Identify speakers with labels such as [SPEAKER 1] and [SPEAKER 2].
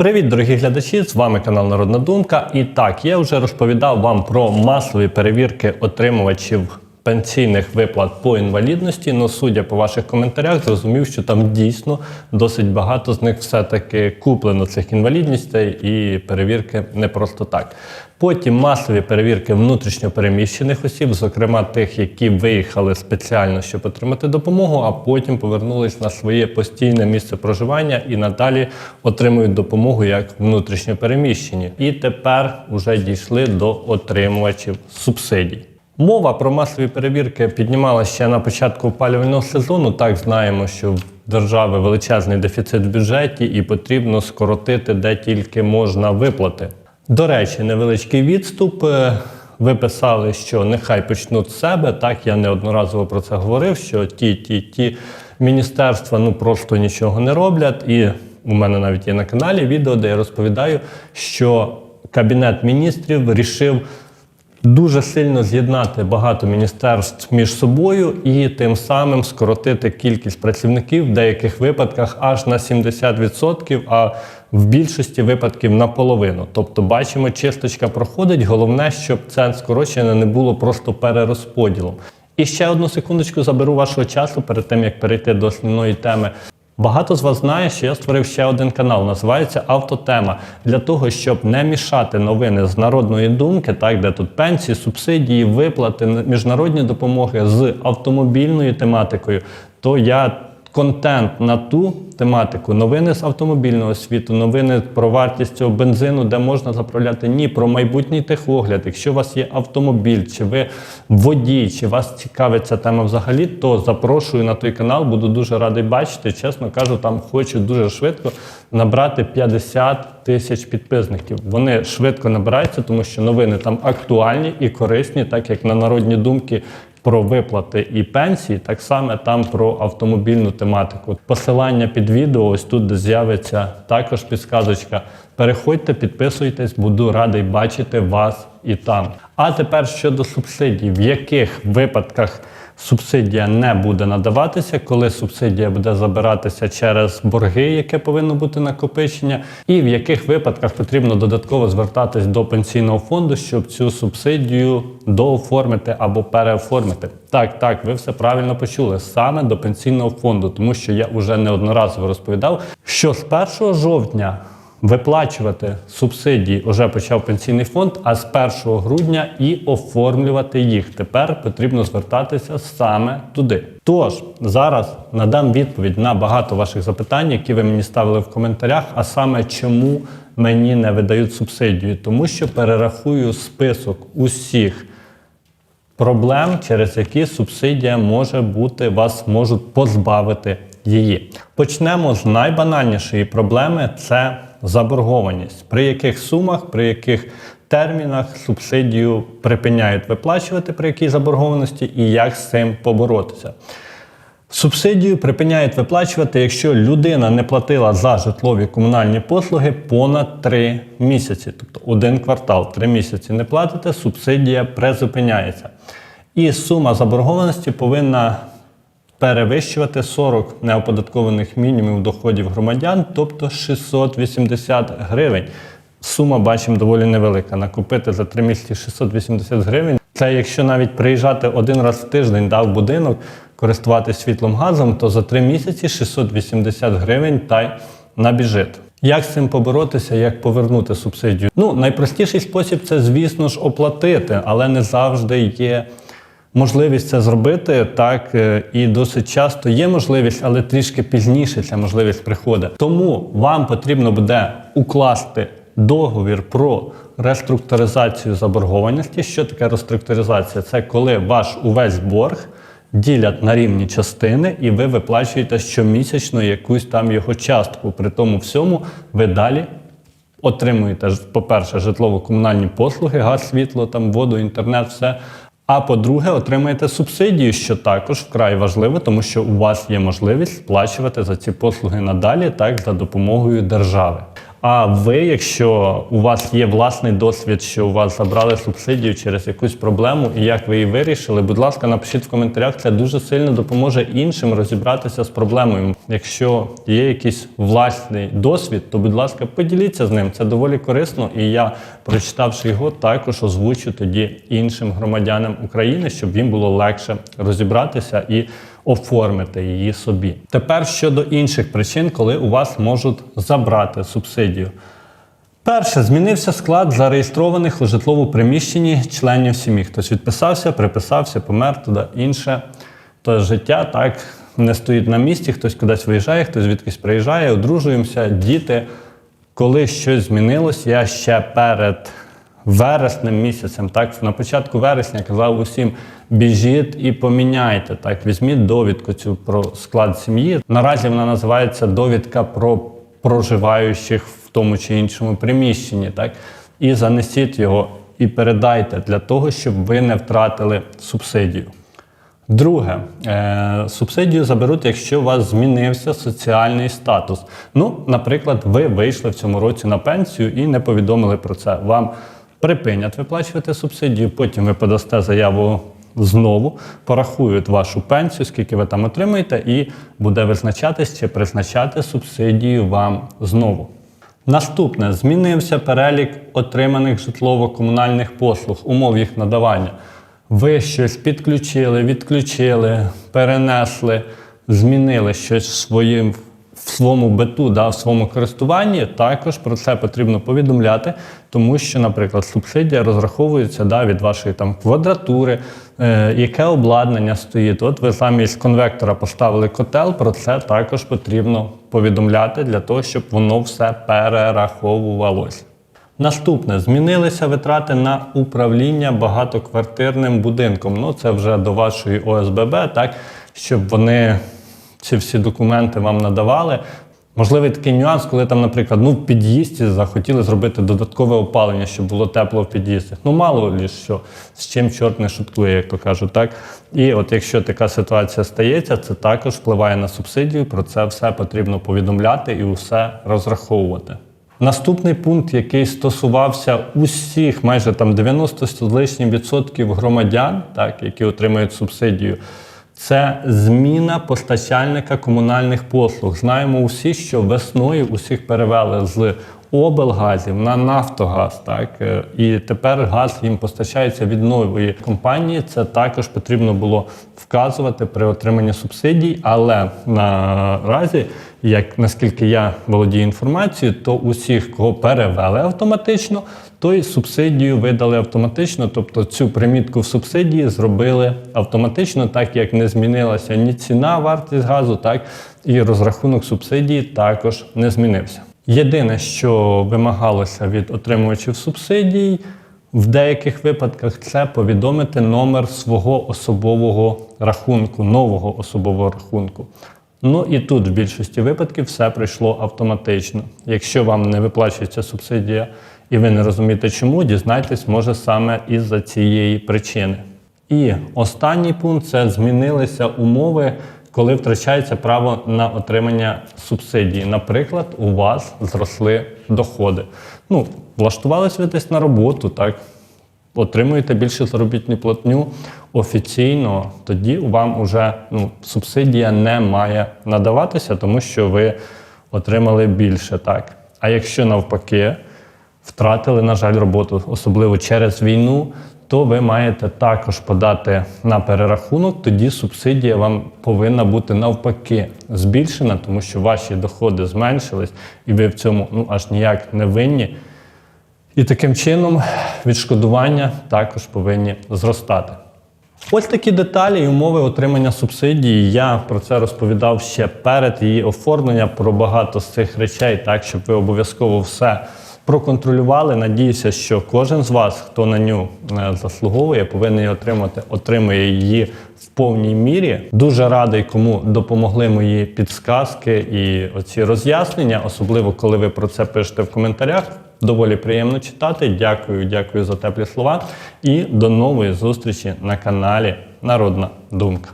[SPEAKER 1] Привіт, дорогі глядачі! З вами канал Народна Думка. І так, я вже розповідав вам про масові перевірки отримувачів пенсійних виплат по інвалідності. Ну, судя по ваших коментарях, зрозумів, що там дійсно досить багато з них все-таки куплено цих інвалідностей і перевірки не просто так. Потім масові перевірки внутрішньо переміщених осіб, зокрема тих, які виїхали спеціально, щоб отримати допомогу, а потім повернулись на своє постійне місце проживання і надалі отримують допомогу як внутрішньо переміщені. І тепер вже дійшли до отримувачів субсидій. Мова про масові перевірки піднімалася ще на початку опалювального сезону. Так знаємо, що в держави величезний дефіцит в бюджеті і потрібно скоротити де тільки можна виплати. До речі, невеличкий відступ. Е, Ви писали, що нехай почнуть з себе. Так я неодноразово про це говорив. Що ті, ті, ті міністерства ну просто нічого не роблять. І у мене навіть є на каналі відео, де я розповідаю, що кабінет міністрів рішив дуже сильно з'єднати багато міністерств між собою і тим самим скоротити кількість працівників в деяких випадках аж на 70%, а в більшості випадків наполовину. Тобто, бачимо, чисточка проходить. Головне, щоб це скорочення не було просто перерозподілом. І ще одну секундочку заберу вашого часу перед тим, як перейти до основної теми. Багато з вас знає, що я створив ще один канал, називається Автотема, для того, щоб не мішати новини з народної думки, так де тут пенсії, субсидії, виплати, міжнародні допомоги з автомобільною тематикою, то я контент на ту тематику, новини з автомобільного світу, новини про вартість цього бензину, де можна заправляти ні про майбутній техогляд. Якщо у вас є автомобіль, чи ви водій, чи вас цікавить ця тема взагалі, то запрошую на той канал, буду дуже радий бачити. Чесно кажу, там хочу дуже швидко набрати 50 тисяч підписників. Вони швидко набираються, тому що новини там актуальні і корисні, так як на народні думки про виплати і пенсії, так само там про автомобільну тематику. Посилання під відео, ось тут де з'явиться також підсказочка. Переходьте, підписуйтесь, буду радий бачити вас і там. А тепер щодо субсидій, в яких випадках субсидія не буде надаватися, коли субсидія буде забиратися через борги, яке повинно бути накопичення, і в яких випадках потрібно додатково звертатись до пенсійного фонду, щоб цю субсидію дооформити або переоформити. Так, так, ви все правильно почули саме до пенсійного фонду, тому що я вже неодноразово розповідав, що з 1 жовтня. Виплачувати субсидії вже почав пенсійний фонд, а з 1 грудня і оформлювати їх. Тепер потрібно звертатися саме туди. Тож зараз надам відповідь на багато ваших запитань, які ви мені ставили в коментарях. А саме чому мені не видають субсидію? Тому що перерахую список усіх проблем, через які субсидія може бути, вас можуть позбавити її. Почнемо з найбанальнішої проблеми це заборгованість, при яких сумах, при яких термінах субсидію припиняють виплачувати, при якій заборгованості, і як з цим поборотися. Субсидію припиняють виплачувати, якщо людина не платила за житлові комунальні послуги понад 3 місяці. Тобто один квартал, 3 місяці не платите, субсидія призупиняється. І сума заборгованості повинна перевищувати 40 неоподаткованих мінімумів доходів громадян, тобто 680 гривень. Сума, бачимо, доволі невелика. Накупити за 3 місяці 680 гривень. Це якщо навіть приїжджати один раз в тиждень дав будинок, користуватися світлом газом, то за 3 місяці 680 гривень та й набіжить. Як з цим поборотися, як повернути субсидію? Ну, найпростіший спосіб це, звісно ж, оплатити, але не завжди є можливість це зробити. Так е, і досить часто є можливість, але трішки пізніше ця можливість приходить. Тому вам потрібно буде укласти договір про реструктуризацію заборгованості. Що таке реструктуризація? Це коли ваш увесь борг. Ділять на рівні частини, і ви виплачуєте щомісячно якусь там його частку. При тому всьому ви далі отримуєте, по-перше, житлово-комунальні послуги, газ, світло, там, воду, інтернет, все. А по-друге, отримаєте субсидію, що також вкрай важливо, тому що у вас є можливість сплачувати за ці послуги надалі, так за допомогою держави. А ви, якщо у вас є власний досвід, що у вас забрали субсидію через якусь проблему і як ви її вирішили, будь ласка, напишіть в коментарях. Це дуже сильно допоможе іншим розібратися з проблемою. Якщо є якийсь власний досвід, то будь ласка, поділіться з ним. Це доволі корисно, і я, прочитавши його, також озвучу тоді іншим громадянам України, щоб їм було легше розібратися і оформити її собі. Тепер щодо інших причин, коли у вас можуть забрати субсидію. Перше, змінився склад зареєстрованих у житловому приміщенні членів сім'ї. Хтось відписався, приписався, помер туди інше. То життя так не стоїть на місці, хтось кудись виїжджає, хтось звідкись приїжджає, одружуємося, діти. Коли щось змінилось, я ще перед вереснем місяцем, так на початку вересня казав усім: біжіть і поміняйте. Так, візьміть довідку цю про склад сім'ї. Наразі вона називається довідка про проживаючих в тому чи іншому приміщенні. Так, і занесіть його і передайте для того, щоб ви не втратили субсидію. Друге, е, субсидію заберуть, якщо у вас змінився соціальний статус. Ну, наприклад, ви вийшли в цьому році на пенсію і не повідомили про це. Вам припинять виплачувати субсидію, потім ви подасте заяву знову, порахують вашу пенсію, скільки ви там отримаєте, і буде визначатись, чи призначати субсидію вам знову. Наступне змінився перелік отриманих житлово-комунальних послуг, умов їх надавання. Ви щось підключили, відключили, перенесли, змінили щось своїм в своєму биту, да, в своєму користуванні. Також про це потрібно повідомляти, тому що, наприклад, субсидія розраховується да, від вашої там квадратури, е, яке обладнання стоїть. От ви замість конвектора поставили котел, про це також потрібно повідомляти для того, щоб воно все перераховувалось. Наступне змінилися витрати на управління багатоквартирним будинком. Ну це вже до вашої ОСББ, так щоб вони ці всі документи вам надавали. Можливий такий нюанс, коли там, наприклад, ну в під'їзді захотіли зробити додаткове опалення, щоб було тепло в під'їзді. Ну, мало лі що, з чим чорт не шуткує, як то кажуть, так. І от якщо така ситуація стається, це також впливає на субсидію. Про це все потрібно повідомляти і усе розраховувати. Наступний пункт, який стосувався усіх, майже там 90 з лишнім відсотків громадян, так, які отримують субсидію, це зміна постачальника комунальних послуг. Знаємо усі, що весною усіх перевели з облгазів на Нафтогаз. Так е, і тепер газ їм постачається від нової компанії. Це також потрібно було вказувати при отриманні субсидій. Але наразі, як наскільки я володію інформацією, то усіх, кого перевели автоматично, то й субсидію видали автоматично, тобто цю примітку в субсидії зробили автоматично, так як не змінилася ні ціна, вартість газу, так і розрахунок субсидії також не змінився. Єдине, що вимагалося від отримувачів субсидій, в деяких випадках це повідомити номер свого особового рахунку, нового особового рахунку. Ну і тут в більшості випадків все пройшло автоматично. Якщо вам не виплачується субсидія і ви не розумієте чому, дізнайтесь, може саме із-за цієї причини. І останній пункт це змінилися умови, коли втрачається право на отримання субсидії. Наприклад, у вас зросли доходи. Ну, влаштувались ви десь на роботу, так? Отримуєте більше заробітну платню офіційно, тоді вам вже ну, субсидія не має надаватися, тому що ви отримали більше. так. А якщо навпаки втратили, на жаль, роботу, особливо через війну, то ви маєте також подати на перерахунок, тоді субсидія вам повинна бути навпаки збільшена, тому що ваші доходи зменшились, і ви в цьому ну, аж ніяк не винні. І таким чином відшкодування також повинні зростати. Ось такі деталі і умови отримання субсидії. Я про це розповідав ще перед її оформленням про багато з цих речей, так щоб ви обов'язково все проконтролювали. Надіюся, що кожен з вас, хто на ню е, заслуговує, повинен її отримати, отримує її в повній мірі. Дуже радий, кому допомогли мої підсказки і оці роз'яснення, особливо коли ви про це пишете в коментарях. Доволі приємно читати. Дякую, дякую за теплі слова. І до нової зустрічі на каналі Народна Думка.